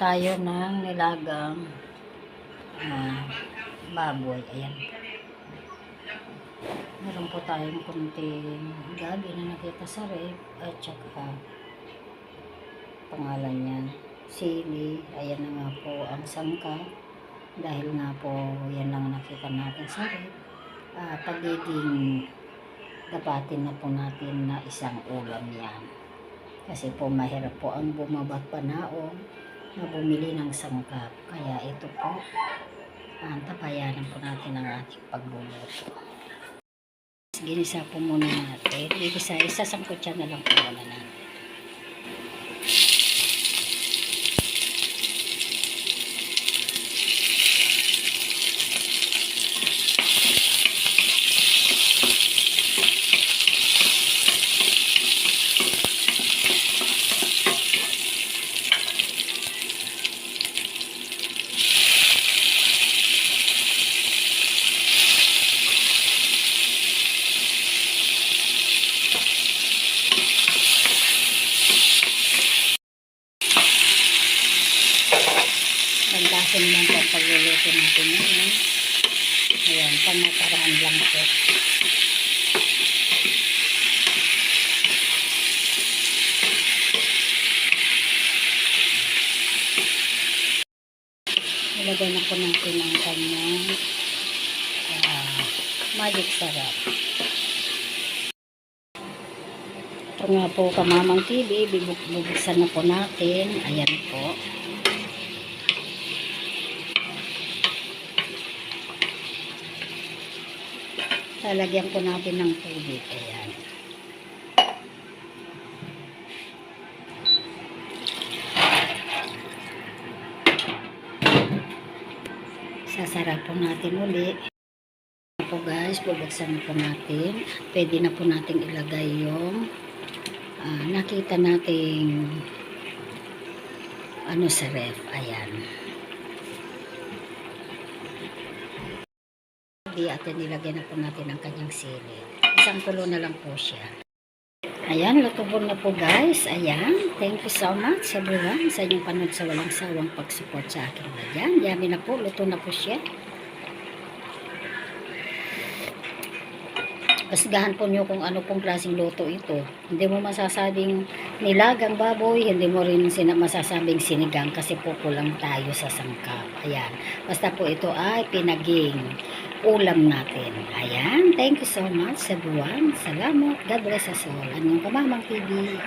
tayo ng nilagang ah, baboy. Ayan. Meron po tayong kunting gabi na nakita sa rep at saka pangalan niyan sili. Ayan na nga po ang sangka. Dahil nga po yan lang nakita natin sa rep. Ah, pagiging dapatin na po natin na isang ulam yan. Kasi po mahirap po ang bumabat panaon na bumili ng sangkap. Kaya ito po, ang tapayanan po natin ang ating pagluluto. Ginisa po muna natin. Igisa, isasangkot siya na lang po muna natin. Landasin naman po ang pagluluto natin ngayon. Ayan, panakaraan lang po. Ilagay na po natin ang kanyang ah, magic sarap. Ito nga po kamamang TV, bubuksan na po natin. Ayan po. Lalagyan po natin ng tubig. Ayan. Sasarap po natin uli. Po guys, bubuksan po natin. Pwede na po natin ilagay yung ah, nakita nating ano sa ref. Ayan. Di atin nilagyan na po natin ang kanyang sili. Isang kulo na lang po siya. Ayan, lutubon na po guys. Ayan, thank you so much everyone sa inyong panood sa walang sawang pag-support sa akin. Ayan, yummy na po, luto na po siya. Kasgahan po nyo kung ano pong klaseng luto ito. Hindi mo masasabing nilagang baboy, hindi mo rin sina masasabing sinigang kasi po kulang tayo sa sangkap. Ayan. Basta po ito ay pinaging ulam natin. Ayan. Thank you so much everyone. Salamat. God bless us all. Anyong kamamang TV.